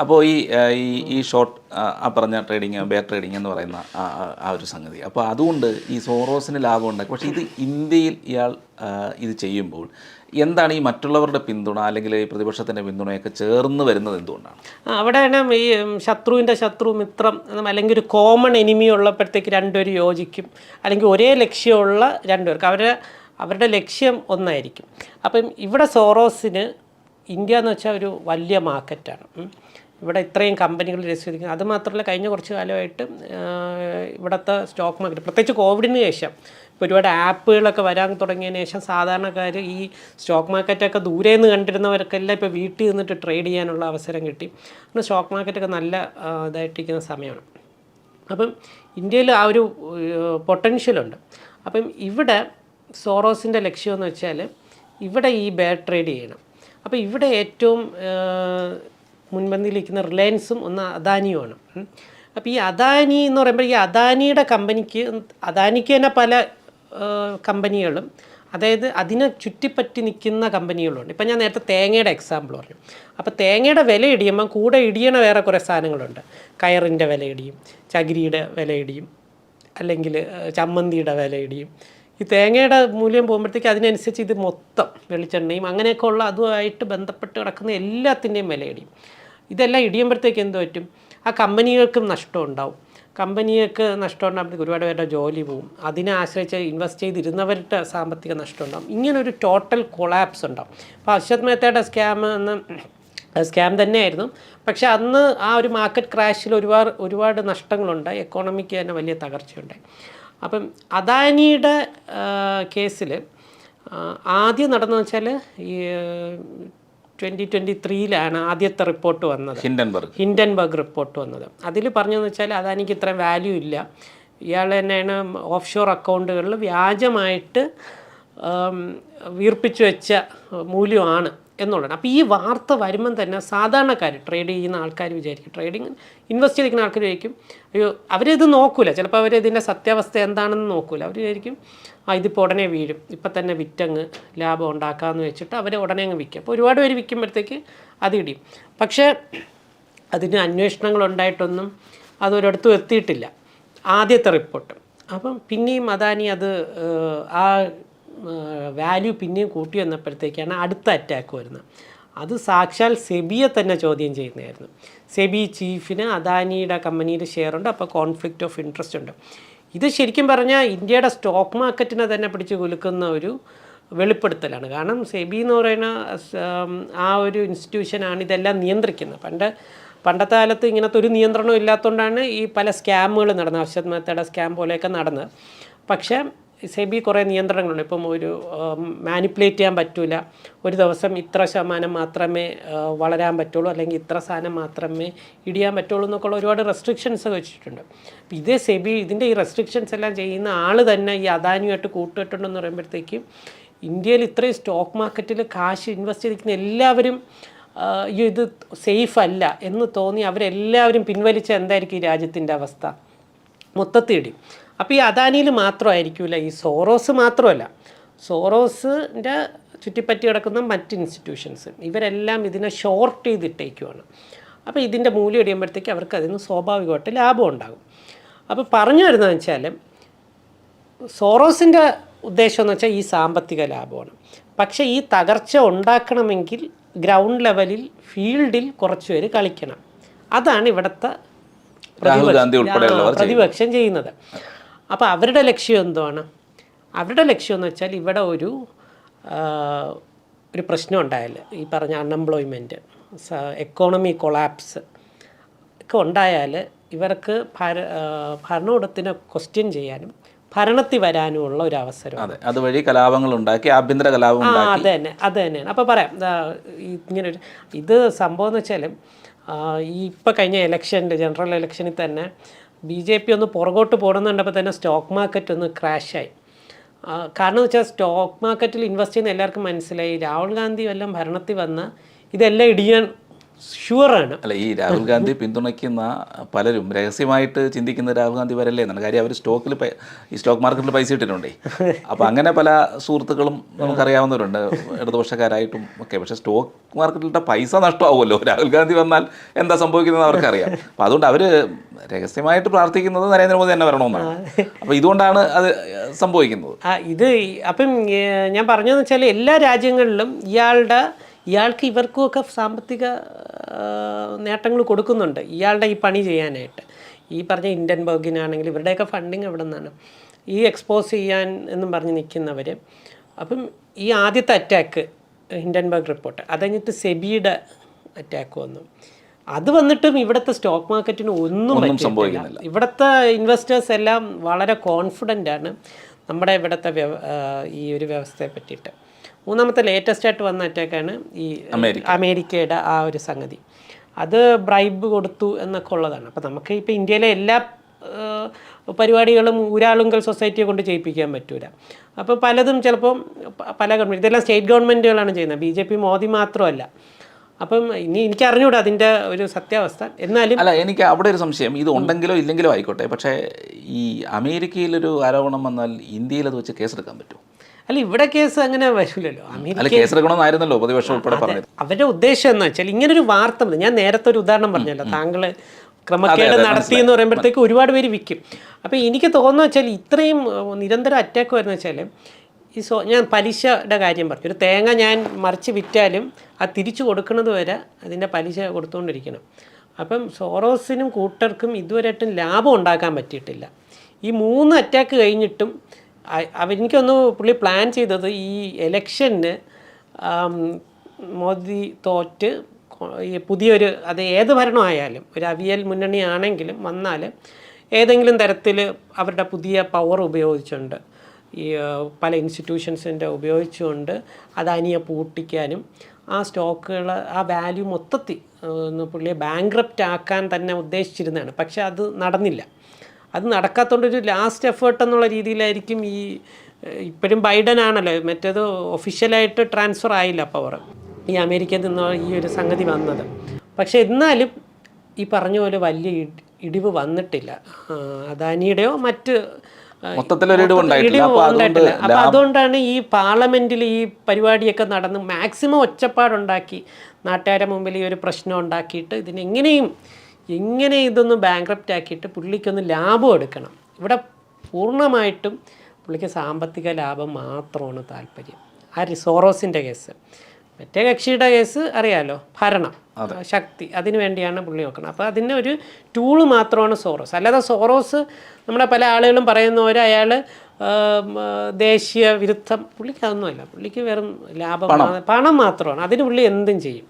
അപ്പോൾ ഈ ഈ ഷോർട്ട് ആ പറഞ്ഞ ട്രേഡിങ് ബേ ട്രേഡിങ് എന്ന് പറയുന്ന ആ ഒരു സംഗതി. അപ്പോൾ അതുകൊണ്ട് ഈ സോറോസിന് ലാഭം ഉണ്ടാക്കി. പക്ഷേ ഇത് ഇന്ത്യയിൽ ഇയാൾ ഇത് ചെയ്യുമ്പോൾ എന്താണ് ഈ മറ്റുള്ളവരുടെ പിന്തുണ അല്ലെങ്കിൽ ഈ പ്രതിപക്ഷത്തിന്റെ പിന്തുണയൊക്കെ ചേർന്ന് വരുന്നത് എന്തുകൊണ്ടാണ്? അവിടെ അവിടെയാണ് ഈ ശത്രുവിന്റെ ശത്രു മിത്രം അല്ലെങ്കിൽ ഒരു കോമൺ എനിമി ഉള്ളപ്പോഴത്തേക്ക് രണ്ടുപേരും യോജിക്കും. അല്ലെങ്കിൽ ഒരേ ലക്ഷ്യമുള്ള രണ്ടുപേർക്ക്. അവരുടെ അവരുടെ ലക്ഷ്യം ഒന്നായിരിക്കും. അപ്പം ഇവിടെ സോറോസിന് ഇന്ത്യ എന്ന് വെച്ചാൽ ഒരു വലിയ മാർക്കറ്റാണ്. ഇവിടെ ഇത്രയും കമ്പനികൾ രജിസ്റ്റർ അത് മാത്രമല്ല കഴിഞ്ഞ കുറച്ച് കാലമായിട്ട് ഇവിടുത്തെ സ്റ്റോക്ക് മാർക്കറ്റ് പ്രത്യേകിച്ച് കോവിഡിന് ശേഷം ഇപ്പോൾ ഒരുപാട് ആപ്പുകളൊക്കെ വരാൻ തുടങ്ങിയതിന് ശേഷം സാധാരണക്കാർ ഈ സ്റ്റോക്ക് മാർക്കറ്റൊക്കെ ദൂരെ നിന്ന് കണ്ടിരുന്നവർക്കെല്ലാം ഇപ്പോൾ വീട്ടിൽ നിന്നിട്ട് ട്രേഡ് ചെയ്യാനുള്ള അവസരം കിട്ടി. അങ്ങനെ സ്റ്റോക്ക് മാർക്കറ്റൊക്കെ നല്ല ഇതായിട്ടിരിക്കുന്ന സമയമാണ്. അപ്പം ഇന്ത്യയിൽ ആ ഒരു പൊട്ടൻഷ്യലുണ്ട് അപ്പം ഇവിടെ സോറോസിന്റെ ലക്ഷ്യമെന്ന് വെച്ചാൽ ഇവിടെ ഈ ബെയർ ട്രേഡ് ചെയ്യണം. അപ്പോൾ ഇവിടെ ഏറ്റവും മുൻപന്തിയിലിരിക്കുന്ന റിലയൻസും ഒന്ന് അദാനിയുമാണ്. അപ്പോൾ ഈ അദാനി എന്ന് പറയുമ്പോൾ ഈ അദാനിയുടെ കമ്പനിക്ക് അദാനിക്ക് തന്നെ പല കമ്പനികളും അതായത് അതിനെ ചുറ്റിപ്പറ്റി നിൽക്കുന്ന കമ്പനികളുണ്ട്. ഇപ്പം ഞാൻ നേരത്തെ തേങ്ങയുടെ എക്സാമ്പിൾ പറഞ്ഞു. അപ്പോൾ തേങ്ങയുടെ വില ഇടിയുമ്പം കൂടെ ഇടിയണ വേറെ കുറേ സാധനങ്ങളുണ്ട്. കയറിന്റെ വില ഇടിയും ചകിരിയുടെ വില ഇടിയും അല്ലെങ്കിൽ ചമ്മന്തിയുടെ വില ഇടിയും. ഈ തേങ്ങയുടെ മൂല്യം പോകുമ്പോഴത്തേക്ക് അതിനനുസരിച്ച് ഇത് മൊത്തം വെളിച്ചെണ്ണയും അങ്ങനെയൊക്കെ ഉള്ള അതുമായിട്ട് ബന്ധപ്പെട്ട് കിടക്കുന്ന എല്ലാത്തിന്റെയും വില ഇടിയും. ഇതെല്ലാം ഇടിയുമ്പോഴത്തേക്ക് എന്ത് പറ്റും? ആ കമ്പനികൾക്കും നഷ്ടം ഉണ്ടാവും. കമ്പനികൾക്ക് നഷ്ടം ഉണ്ടാകുമ്പോഴത്തേക്ക് ഒരുപാട് പേരുടെ ജോലി പോവും അതിനെ ആശ്രയിച്ച് ഇൻവെസ്റ്റ് ചെയ്തിരുന്നവരുടെ സാമ്പത്തിക നഷ്ടം ഉണ്ടാവും. ഇങ്ങനൊരു ടോട്ടൽ കൊളാപ്സ് ഉണ്ടാവും. അപ്പോൾ അശ്വത് മേത്തയുടെ സ്കാം എന്ന് സ്കാം തന്നെയായിരുന്നു. പക്ഷെ അന്ന് ആ ഒരു മാർക്കറ്റ് ക്രാഷിൽ ഒരുപാട് ഒരുപാട് നഷ്ടങ്ങളുണ്ടായി എക്കോണമിക്ക് തന്നെ വലിയ തകർച്ചയുണ്ടായി അപ്പം അദാനിയുടെ കേസിൽ ആദ്യം നടന്നു വെച്ചാൽ ഈ ട്വന്റി ട്വന്റി ത്രീയിലാണ് ആദ്യത്തെ റിപ്പോർട്ട് വന്നത്. ഹിൻഡൻബർഗ്. ഹിൻഡൻബർഗ് റിപ്പോർട്ട് വന്നത്. അതിൽ പറഞ്ഞതെന്ന് വെച്ചാൽ അതെനിക്ക് ഇത്ര വാല്യൂ ഇല്ല. ഇയാൾ തന്നെയാണ് ഓഫ് ഷോർ അക്കൗണ്ടുകളിൽ വ്യാജമായിട്ട് വീർപ്പിച്ചു വെച്ച മൂല്യമാണ്. എന്നുള്ളതാണ്. അപ്പോൾ ഈ വാർത്ത വരുമ്പം തന്നെ സാധാരണക്കാർ ട്രേഡ് ചെയ്യുന്ന ആൾക്കാർ വിചാരിക്കും. ട്രേഡിങ് ഇൻവെസ്റ്റ് ചെയ്തിരിക്കുന്ന ആൾക്കാർ വിചാരിക്കും അയ്യോ അവരിത് നോക്കൂല. ചിലപ്പോൾ അവരിതിന്റെ സത്യാവസ്ഥ എന്താണെന്ന് നോക്കൂല. അവർ വിചാരിക്കും ആ ഇതിപ്പോൾ ഉടനെ വീഴും. ഇപ്പം തന്നെ വിറ്റങ്ങ് ലാഭം ഉണ്ടാക്കാമെന്ന് വെച്ചിട്ട് അവർ ഉടനെ അങ്ങ് വിൽക്കും. അപ്പോൾ ഒരുപാട് പേര് വിൽക്കുമ്പോഴത്തേക്ക് അത് ഇടിയും പക്ഷേ അതിന് അന്വേഷണങ്ങൾ ഉണ്ടായിട്ടൊന്നും അതൊരിടത്തും എത്തിയിട്ടില്ല. ആദ്യത്തെ റിപ്പോർട്ട്. അപ്പം പിന്നെയും അദാനി അത് ആ വാല്യൂ പിന്നെയും കൂട്ടി വന്നപ്പോഴത്തേക്കാണ് അടുത്ത അറ്റാക്ക് വരുന്നത്. അത് സാക്ഷാൽ സെബിയെ തന്നെ ചോദ്യം ചെയ്യുന്നതായിരുന്നു. സെബി ചീഫിന് അദാനിയുടെ കമ്പനിയിൽ ഷെയർ ഉണ്ട് അപ്പോൾ കോൺഫ്ലിക്റ്റ് ഓഫ് ഇൻട്രസ്റ്റ് ഉണ്ട്. ഇത് ശരിക്കും പറഞ്ഞാൽ ഇന്ത്യയുടെ സ്റ്റോക്ക് മാർക്കറ്റിനെ തന്നെ പിടിച്ച് കുലുക്കുന്ന ഒരു വെളിപ്പെടുത്തലാണ്. കാരണം സെബി എന്ന് പറയുന്ന ആ ഒരു ഇൻസ്റ്റിറ്റ്യൂഷനാണ് ഇതെല്ലാം നിയന്ത്രിക്കുന്നത്. പണ്ട് പണ്ടത്തെ കാലത്ത് ഇങ്ങനത്തെ ഒരു നിയന്ത്രണവും ഇല്ലാത്തതുകൊണ്ടാണ് ഈ പല സ്കാമുകൾ നടന്നത്. അർഷദ് മേത്തയുടെ സ്കാം പോലെയൊക്കെ നടന്നത്. പക്ഷേ സെബി കുറേ നിയന്ത്രണങ്ങളുണ്ട്. ഇപ്പം ഒരു മാനിപ്പുലേറ്റ് ചെയ്യാൻ പറ്റില്ല ഒരു ദിവസം ഇത്ര ശതമാനം മാത്രമേ വളരാൻ പറ്റുള്ളൂ. അല്ലെങ്കിൽ ഇത്ര സാധനം മാത്രമേ ഇടിയാൻ പറ്റുള്ളൂ എന്നൊക്കെയുള്ള ഒരുപാട് റെസ്ട്രിക്ഷൻസ് വെച്ചിട്ടുണ്ട്. ഇതേ സെബി ഇതിന്റെ ഈ റെസ്ട്രിക്ഷൻസ് എല്ലാം ചെയ്യുന്ന ആൾ തന്നെ ഈ അദാനിയുമായിട്ട് കൂട്ടുകെട്ടുണ്ടെന്ന് പറയുമ്പോഴത്തേക്കും ഇന്ത്യയിൽ ഇത്രയും സ്റ്റോക്ക് മാർക്കറ്റിൽ കാശ് ഇൻവെസ്റ്റ് ചെയ്തിരിക്കുന്ന എല്ലാവരും ഈ ഇത് സേഫ് അല്ല എന്ന് തോന്നി അവരെല്ലാവരും പിൻവലിച്ച എന്തായിരിക്കും ഈ രാജ്യത്തിന്റെ അവസ്ഥ? മൊത്തത്തിടി അപ്പോൾ ഈ അദാനിയിൽ മാത്രമായിരിക്കില്ല? ഈ സോറോസ് മാത്രമല്ല. സോറോസിന്റെ ചുറ്റിപ്പറ്റി കിടക്കുന്ന മറ്റ് ഇൻസ്റ്റിറ്റ്യൂഷൻസ് ഇവരെല്ലാം ഇതിനെ ഷോർട്ട് ചെയ്തിട്ടേക്കുവാണ് അപ്പോൾ ഇതിന്റെ മൂല്യം ഇടിയുമ്പോഴത്തേക്ക് അവർക്ക് അതിന് സ്വാഭാവികമായിട്ട് ലാഭം ഉണ്ടാകും. അപ്പോൾ പറഞ്ഞു വരുന്നതെന്ന് വെച്ചാൽ സോറോസിന്റെ ഉദ്ദേശം എന്ന് വെച്ചാൽ ഈ സാമ്പത്തിക ലാഭമാണ്. പക്ഷേ ഈ തകർച്ച ഉണ്ടാക്കണമെങ്കിൽ ഗ്രൗണ്ട് ലെവലിൽ ഫീൽഡിൽ കുറച്ച് പേര് കളിക്കണം. അതാണ് ഇവിടുത്തെ പ്രതിപക്ഷം ചെയ്യുന്നത്. അപ്പോൾ അവരുടെ ലക്ഷ്യം എന്താണ് അവരുടെ ലക്ഷ്യം എന്ന് വെച്ചാൽ ഇവിടെ ഒരു ഒരു പ്രശ്നം ഉണ്ടായാൽ ഈ പറഞ്ഞ അൺഎംപ്ലോയ്മെന്റ് എക്കോണമി കൊളാപ്സ് ഒക്കെ ഉണ്ടായാൽ ഇവർക്ക് ഭര ഭരണകൂടത്തിനെ ക്വസ്റ്റ്യൻ ചെയ്യാനും ഭരണത്തിൽ വരാനുമുള്ള ഒരു അവസരം അതെ അതുവഴി കലാപങ്ങൾ ഉണ്ടാക്കി ആഭ്യന്തര കലാപം ആ അത് തന്നെ അത് തന്നെയാണ്. അപ്പോൾ പറയാം ഇങ്ങനെ ഒരു ഇത് സംഭവം എന്ന് വെച്ചാൽ ഈ ഇപ്പം കഴിഞ്ഞ ഇലക്ഷന്റെ ജനറൽ ഇലക്ഷനിൽ തന്നെ ബി ജെ പി ഒന്ന് പുറകോട്ട് പോകണമെന്നുണ്ടപ്പോൾ തന്നെ സ്റ്റോക്ക് മാർക്കറ്റ് ഒന്ന് ക്രാഷായി. കാരണം വെച്ചാൽ സ്റ്റോക്ക് മാർക്കറ്റിൽ ഇൻവെസ്റ്റ് ചെയ്യുന്ന എല്ലാവർക്കും മനസ്സിലായി. രാഹുൽ ഗാന്ധി വല്ലതും ഭരണത്തിൽ വന്ന ഇതെല്ലാം ഇടിയാൻ ഷുവറാണ് അല്ല ഈ രാഹുൽ ഗാന്ധി പിന്തുണയ്ക്കുന്ന പലരും രഹസ്യമായിട്ട് ചിന്തിക്കുന്ന രാഹുൽ ഗാന്ധി വരല്ലേ എന്നാണ്. കാര്യം അവർ സ്റ്റോക്കിൽ ഈ സ്റ്റോക്ക് മാർക്കറ്റിൽ പൈസ ഇട്ടിട്ടുണ്ടേ. അപ്പോൾ അങ്ങനെ പല സുഹൃത്തുക്കളും നമുക്കറിയാവുന്നവരുണ്ട്. ഇടതുപക്ഷക്കാരായിട്ടും ഒക്കെ. പക്ഷേ സ്റ്റോക്ക് മാർക്കറ്റിലിട്ട പൈസ നഷ്ടമാവുമല്ലോ. രാഹുൽ ഗാന്ധി വന്നാൽ എന്താ സംഭവിക്കുന്നത് അവർക്കറിയാം. അപ്പോൾ അതുകൊണ്ട് അവർ രഹസ്യമായിട്ട് പ്രാർത്ഥിക്കുന്നത് നരേന്ദ്രമോദി തന്നെ വരണമെന്നാണ്. അപ്പോൾ ഇതുകൊണ്ടാണ് അത് സംഭവിക്കുന്നത്. ഇത് അപ്പം ഞാൻ പറഞ്ഞതെന്ന് വെച്ചാൽ എല്ലാ രാജ്യങ്ങളിലും ഇയാളുടെ ഇയാൾക്ക് ഇവർക്കും ഒക്കെ സാമ്പത്തിക നേട്ടങ്ങൾ കൊടുക്കുന്നുണ്ട്. ഇയാളുടെ ഈ പണി ചെയ്യാനായിട്ട്. ഈ പറഞ്ഞ ഇൻഡൻബർഗിനാണെങ്കിൽ ഇവരുടെയൊക്കെ ഫണ്ടിങ് എവിടെ നിന്നാണ് ഈ എക്സ്പോസ് ചെയ്യാൻ എന്നും പറഞ്ഞ് നിൽക്കുന്നവർ അപ്പം ഈ ആദ്യത്തെ അറ്റാക്ക് ഹിൻഡൻബർഗ് റിപ്പോർട്ട് അത് കഴിഞ്ഞിട്ട് സെബിയുടെ അറ്റാക്ക് വന്നു. അത് വന്നിട്ടും ഇവിടുത്തെ സ്റ്റോക്ക് മാർക്കറ്റിന് ഒന്നും സംഭവിക്കുന്നില്ല. ഇവിടുത്തെ ഇൻവെസ്റ്റേഴ്സ് എല്ലാം വളരെ കോൺഫിഡന്റ് ആണ്. നമ്മുടെ ഇവിടുത്തെ ഈ ഒരു വ്യവസ്ഥയെ പറ്റിയിട്ട്. മൂന്നാമത്തെ ലേറ്റസ്റ്റ് ആയിട്ട് വന്ന അറ്റാക്കാണ് ഈ അമേരിക്കയുടെ ആ ഒരു സംഗതി. അത് ബ്രൈബ് കൊടുത്തു എന്നൊക്കെ ഉള്ളതാണ്. അപ്പോൾ നമുക്ക് ഇപ്പോൾ ഇന്ത്യയിലെ എല്ലാ പരിപാടികളും ഊരാളുങ്കൽ സൊസൈറ്റിയെ കൊണ്ട് ചെയ്യിപ്പിക്കാൻ പറ്റൂല. അപ്പോൾ പലതും ചിലപ്പം പല ഗവൺമെന്റ് ഇതെല്ലാം സ്റ്റേറ്റ് ഗവൺമെന്റുകളാണ് ചെയ്യുന്നത്. ബി ജെ പി മോദി മാത്രമല്ല. അപ്പം ഇനി എനിക്ക് അറിഞ്ഞൂടാ അതിന്റെ ഒരു സത്യാവസ്ഥ. എന്നാലും അല്ല എനിക്ക് അവിടെ ഒരു സംശയം. ഇത് ഉണ്ടെങ്കിലോ ഇല്ലെങ്കിലോ ആയിക്കോട്ടെ. പക്ഷേ ഈ അമേരിക്കയിലൊരു ആരോപണം വന്നാൽ ഇന്ത്യയിൽ അത് വെച്ച് കേസെടുക്കാൻ പറ്റുമോ? അല്ല ഇവിടെ കേസ് അങ്ങനെ വരില്ലല്ലോ പ്രതിപക്ഷം ഉൾപ്പെടെ പറഞ്ഞത്. അവരുടെ ഉദ്ദേശം എന്ന് വെച്ചാൽ ഇങ്ങനൊരു വാർത്ത മതി ഞാൻ നേരത്തെ ഒരു ഉദാഹരണം പറഞ്ഞല്ലോ. താങ്കൾ ക്രമക്കേട് നടത്തി എന്ന് പറയുമ്പോഴത്തേക്ക് ഒരുപാട് പേര് വിൽക്കും. അപ്പോൾ എനിക്ക് തോന്നുന്നു വെച്ചാൽ ഇത്രയും നിരന്തര അറ്റാക്ക് വരുന്ന വെച്ചാൽ ഈ സോ ഞാൻ പലിശയുടെ കാര്യം പറഞ്ഞു. ഒരു തേങ്ങ ഞാൻ മറിച്ച് വിറ്റാലും അത് തിരിച്ചു കൊടുക്കുന്നത് വരെ അതിന്റെ പലിശ കൊടുത്തുകൊണ്ടിരിക്കണം. അപ്പം സോറോസിനും കൂട്ടർക്കും ഇതുവരെയായിട്ടും ലാഭം ഉണ്ടാക്കാൻ പറ്റിയിട്ടില്ല. ഈ മൂന്ന് അറ്റാക്ക് കഴിഞ്ഞിട്ടും എനിക്കൊന്ന് പുള്ളി പ്ലാൻ ചെയ്തത് ഈ എലക്ഷന് മോദി തോറ്റ് പുതിയൊരു അത് ഏത് ഭരണമായാലും ഒരു അവിയൽ മുന്നണിയാണെങ്കിലും വന്നാൽ ഏതെങ്കിലും തരത്തിൽ അവരുടെ പുതിയ പവർ ഉപയോഗിച്ചുകൊണ്ട് ഈ പല ഇൻസ്റ്റിറ്റ്യൂഷൻസിന്റെ ഉപയോഗിച്ചുകൊണ്ട് അത് അനിയെ പൂട്ടിക്കാനും ആ സ്റ്റോക്കുകൾ ആ വാല്യൂ മൊത്തത്തിൽ പുള്ളിയെ ബാങ്ക്രപ്റ്റ് ആക്കാൻ തന്നെ ഉദ്ദേശിച്ചിരുന്നതാണ്. പക്ഷെ അത് നടന്നില്ല. അത് നടക്കാത്തതുകൊണ്ട് ഒരു ലാസ്റ്റ് എഫേർട്ട് എന്നുള്ള രീതിയിലായിരിക്കും ഈ ഇപ്പോഴും ബൈഡൻ ആണല്ലോ. മറ്റേത് ഒഫീഷ്യലായിട്ട് ട്രാൻസ്ഫർ ആയില്ല പവർ ഈ അമേരിക്കയിൽ നിന്ന് ഈ ഒരു സംഗതി വന്നത്. പക്ഷേ എന്നാലും ഈ പറഞ്ഞ പോലെ വലിയ ഇട്- ഇടിവ് വന്നിട്ടില്ല. അദാനിയുടെയോ മറ്റ് അപ്പൊ ഉണ്ടായിട്ടില്ല. അപ്പോൾ അതുകൊണ്ടാണ് ഈ പാർലമെന്റിൽ ഈ പരിപാടിയൊക്കെ നടന്ന് മാക്സിമം ഒച്ചപ്പാടുണ്ടാക്കി നാട്ടുകാരുടെ മുമ്പിൽ ഈ ഒരു പ്രശ്നം ഉണ്ടാക്കിയിട്ട് ഇതിനെങ്ങനെയും എങ്ങനെ ഇതൊന്ന് ബാങ്ക്രപ്റ്റ് ആക്കിയിട്ട് പുള്ളിക്കൊന്ന് ലാഭം എടുക്കണം? ഇവിടെ പൂർണമായിട്ടും പുള്ളിക്ക് സാമ്പത്തിക ലാഭം മാത്രമാണ് താല്പര്യം. ആ റിസോറോസിന്റെ കേസ്. മറ്റേ കക്ഷിയുടെ കേസ് അറിയാലോ ഭരണം ശക്തി അതിനു വേണ്ടിയാണ് പുള്ളി നോക്കുന്നത്. അപ്പോൾ അതിന്റെ ഒരു ടൂൾ മാത്രമാണ് സോറോസ്. അല്ലാതെ സോറോസ് നമ്മുടെ പല ആളുകളും പറയുന്ന പോലെ അയാൾ ദേശീയ വിരുദ്ധം. പുള്ളിക്ക് അതൊന്നുമല്ല. പുള്ളിക്ക് വെറും ലാഭം പണം മാത്രമാണ്. അതിന് പുള്ളി എന്തും ചെയ്യും.